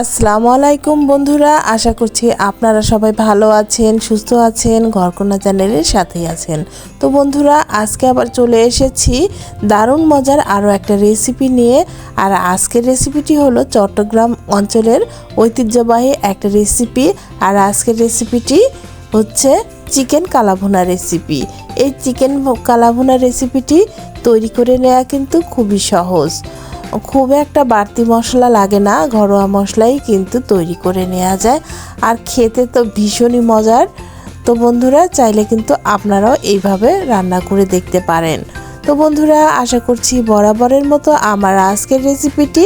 আসসালামু আলাইকুম বন্ধুরা, আশা করছি আপনারা সবাই ভালো আছেন, সুস্থ আছেন, ঘরকন্যা চ্যানেলের সাথেই আছেন। তো বন্ধুরা, আজকে আবার চলে এসেছি দারুণ মজার আরও একটা রেসিপি নিয়ে। আর আজকের রেসিপিটি হলো চট্টগ্রাম অঞ্চলের ঐতিহ্যবাহী একটা রেসিপি। আর আজকের রেসিপিটি হচ্ছে চিকেন কালাভুনা রেসিপি। এই চিকেন কালাভুনা রেসিপিটি তৈরি করে নেওয়া কিন্তু খুবই সহজ। খুব একটা বাড়তি মশলা লাগে না, ঘরোয়া মশলাই কিন্তু তৈরি করে নেওয়া যায়। আর খেতে তো ভীষণই মজার। তো বন্ধুরা, চাইলে কিন্তু আপনারাও এইভাবে রান্না করে দেখতে পারেন। তো বন্ধুরা, আশা করছি বরাবরের মতো আমার আজকের রেসিপিটি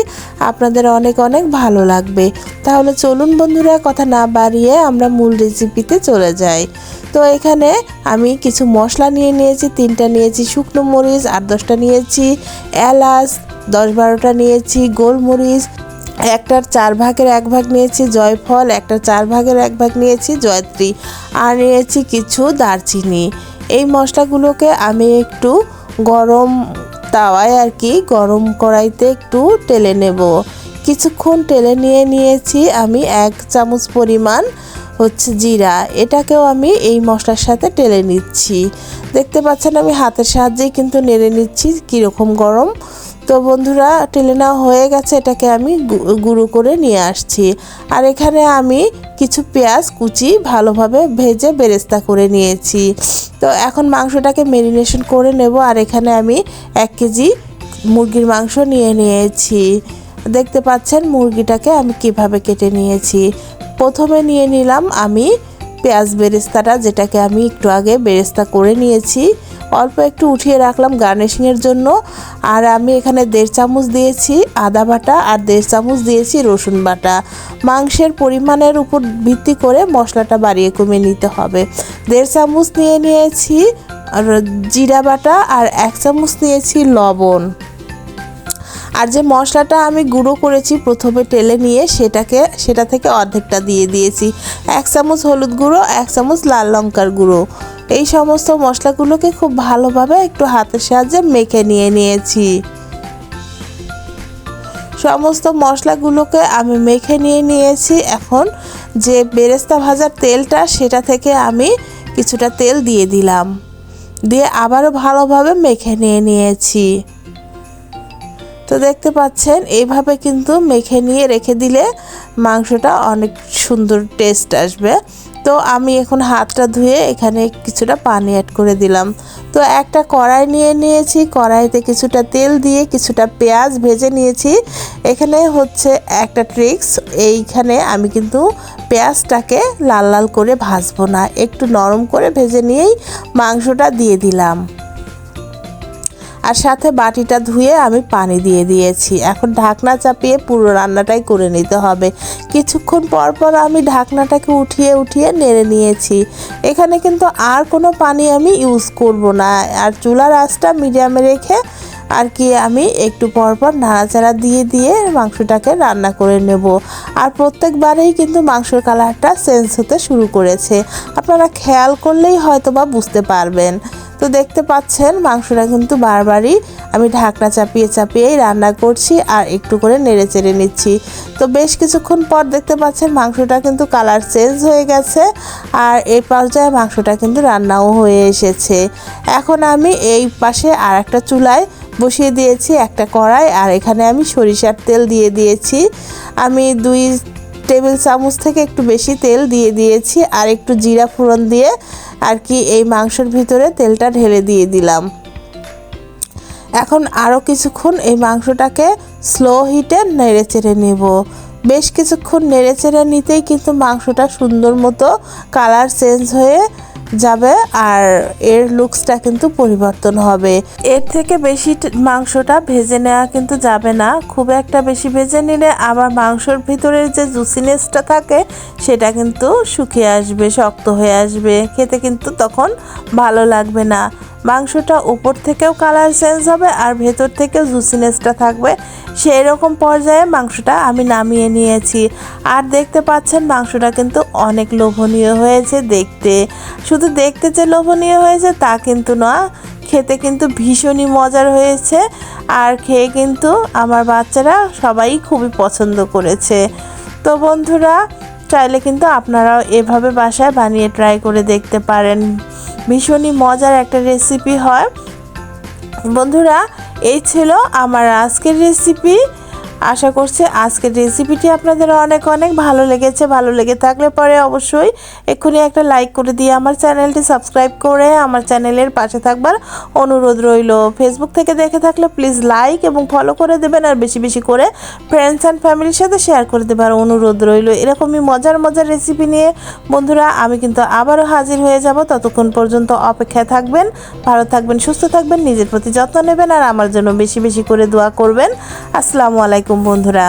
আপনাদের অনেক অনেক ভালো লাগবে। তাহলে চলুন বন্ধুরা, কথা না বাড়িয়ে আমরা মূল রেসিপিতে চলে যাই। তো এখানে আমি কিছু মশলা নিয়ে নিয়েছি, তিনটা নিয়েছি শুকনো মরিচ আট দশটা নিয়েছি এলাচ, দশ বারোটা নিয়েছি গোলমরিচ, একটার চার ভাগের এক ভাগ নিয়েছি জয়ফল, একটার চার ভাগের এক ভাগ নিয়েছি জয়ত্রী, আর নিয়েছি কিছু দারচিনি। এই মশলাগুলোকে আমি একটু গরম তাওয়ায় আর কি, গরম কড়াইতে একটু টেলে নেব। কিছুক্ষণ টেলে নিয়ে নিয়েছি আমি এক চামচ পরিমাণ হচ্ছে জিরা। এটাকেও আমি এই মশলার সাথে টেলে নিচ্ছি। দেখতে পাচ্ছেন আমি হাতের সাহায্যেই কিন্তু নেড়ে নিচ্ছি কীরকম গরম। তো বন্ধুরা, টেলে নেওয়া হয়ে গেছে, এটাকে আমি গুঁড়ো করে নিয়ে আসছি। আর এখানে আমি কিছু পেঁয়াজ কুচি ভালোভাবে ভেজে বেরেস্তা করে নিয়েছি। তো এখন মাংসটাকে মেরিনেশন করে নেব আর এখানে আমি এক কেজি মুরগির মাংস নিয়ে নিয়েছি। দেখতে পাচ্ছেন মুরগিটাকে আমি কীভাবে কেটে নিয়েছি। প্রথমে নিয়ে নিলাম আমি পেঁয়াজ বেরেস্তাটা, যেটাকে আমি একটু আগে বেরেস্তা করে নিয়েছি। অল্প একটু উঠিয়ে রাখলাম গার্নিশিংয়ের জন্য। আর আমি এখানে দেড় চামচ দিয়েছি আদা বাটা আর দেড় চামচ দিয়েছি রসুন বাটা। মাংসের পরিমাণের উপর ভিত্তি করে মশলাটা বাড়িয়ে কমে নিতে হবে। দেড় চামচ নিয়ে নিয়েছি জিরা বাটা আর এক চামচ নিয়েছি লবণ। আর যে মশলাটা আমি গুঁড়ো করেছি প্রথমে টেলে নিয়ে সেটাকে, সেটা থেকে অর্ধেকটা দিয়ে দিয়েছি। এক চামচ হলুদ গুঁড়ো, এক চামচ লাল লঙ্কার গুঁড়ো। এই সমস্ত মশলাগুলোকে খুব ভালোভাবে একটু হাতের সাহায্যে মেখে নিয়ে নিয়েছি। সমস্ত মশলাগুলোকে আমি মেখে নিয়ে নিয়েছি। এখন যে বেরেস্তা ভাজার তেলটা, সেটা থেকে আমি কিছুটা তেল দিয়ে দিলাম। দিয়ে আবারও ভালোভাবে মেখে নিয়ে নিয়েছি। তো দেখতে পাচ্ছেন, এইভাবে কিন্তু মেখে নিয়ে রেখে দিলে মাংসটা অনেক সুন্দর টেস্ট আসবে। তো আমি এখন হাতটা ধুয়ে এখানে কিছুটা পানি অ্যাড করে দিলাম। তো একটা কড়াই নিয়ে নিয়েছি, কড়াইতে কিছুটা তেল দিয়ে কিছুটা পেঁয়াজ ভেজে নিয়েছি। এখানে হচ্ছে একটা ট্রিক্স এইখানে আমি কিন্তু পেঁয়াজটাকে লাল লাল করে ভাজবো না, একটু নরম করে ভেজে নিয়েই মাংসটা দিয়ে দিলাম। আর সাথে বাটিটা ধুয়ে আমি পানি দিয়ে দিয়েছি। এখন ঢাকনা চাপিয়ে পুরো রান্নাটাই করে নিতে হবে। কিছুক্ষণ পর পর আমি ঢাকনাটাকে উঠিয়ে উঠিয়ে নেড়ে নিয়েছি। এখানে কিন্তু আর কোনো পানি আমি ইউজ করব না। আর চুলার আঁচটা মিডিয়ামে রেখে আর কি আমি একটু পরপর নাড়াচাড়া দিয়ে দিয়ে মাংসটাকে রান্না করে নেব। আর প্রত্যেকবারেই কিন্তু মাংসের কালারটা চেঞ্জ হতে শুরু করেছে। আপনারা খেয়াল করলেই হয়তো বা বুঝতে পারবেন। তো দেখতে পাচ্ছেন, মাংসটা কিন্তু বারবারই আমি ঢাকনা চাপিয়ে চাপিয়েই রান্না করছি আর একটু করে নেড়ে চেড়ে নিচ্ছি। তো বেশ কিছুক্ষণ পর দেখতে পাচ্ছেন, মাংসটা কিন্তু কালার চেঞ্জ হয়ে গেছে আর এই পর্যায়ে মাংসটা কিন্তু রান্নাও হয়ে এসেছে। এখন আমি এই পাশে আর একটা চুলায় বসিয়ে দিয়েছি একটা কড়াই আর এখানে আমি সরিষার তেল দিয়ে দিয়েছি। আমি দুই টেবিল চামচ থেকে একটু বেশি তেল দিয়ে দিয়েছি আর একটু জিরা ফোড়ন দিয়ে আর কি এই মাংসের ভিতরে তেলটা ঢেলে দিয়ে দিলাম। এখন আরও কিছুক্ষণ এই মাংসটাকে স্লো হিটে নেড়ে চেড়ে নেব। বেশ কিছুক্ষণ নেড়ে চেড়ে নিতেই কিন্তু মাংসটা সুন্দর মতো কালার চেঞ্জ হয়ে যাবে আর এর লুকসটা কিন্তু পরিবর্তন হবে। এর থেকে বেশি মাংসটা ভেজে নেওয়া কিন্তু যাবে না। খুব একটা বেশি ভেজে নিলে আবার মাংসর ভিতরের যে জুসিনেসটা থাকে, সেটা কিন্তু শুকিয়ে আসবে, শক্ত হয়ে আসবে। খেতে কিন্তু তখন ভালো লাগবে না। মাংসটা উপর থেকেও কালার চেঞ্জ হবে আর ভেতর থেকেও জুসিনেসটা থাকবে। সেই রকম পর্যায়ে মাংসটা আমি নামিয়ে নিয়েছি। আর দেখতে পাচ্ছেন মাংসটা কিন্তু অনেক লোভনীয় হয়েছে দেখতে। শুধু দেখতে যে লোভনীয় হয়েছে তা কিন্তু না, খেতে কিন্তু ভীষণই মজার হয়েছে। আর খেয়ে কিন্তু আমার বাচ্চারা সবাই খুবই পছন্দ করেছে। তো বন্ধুরা, চাইলে কিন্তু আপনারাও এভাবে বাসায় বানিয়ে ট্রাই করে দেখতে পারেন। ভীষণই মজার একটা রেসিপি হয়। বন্ধুরা এই ছিল আমার আজকের রেসিপি আশা করছি আজকের রেসিপিটি আপনাদের অনেক অনেক ভালো লেগেছে, ভালো লেগে থাকলে পরে অবশ্যই এক্ষুনি একটা লাইক করে দিয়ে আমার চ্যানেলটি সাবস্ক্রাইব করে আমার চ্যানেলের পাশে থাকবার অনুরোধ রইল। ফেসবুক থেকে দেখে থাকলে প্লিজ লাইক এবং ফলো করে দেবেন আর বেশি বেশি করে ফ্রেন্ডস অ্যান্ড ফ্যামিলির সাথে শেয়ার করে দেবার অনুরোধ রইল। এরকমই মজার মজার রেসিপি নিয়ে বন্ধুরা আমি কিন্তু আবারও হাজির হয়ে যাব। ততক্ষণ পর্যন্ত অপেক্ষায় থাকবেন, ভালো থাকবেন, সুস্থ থাকবেন, নিজের প্রতি যত্ন নেবেন আর আমার জন্য বেশি বেশি করে দোয়া করবেন। আসসালামু আলাইকুম বন্ধুরা।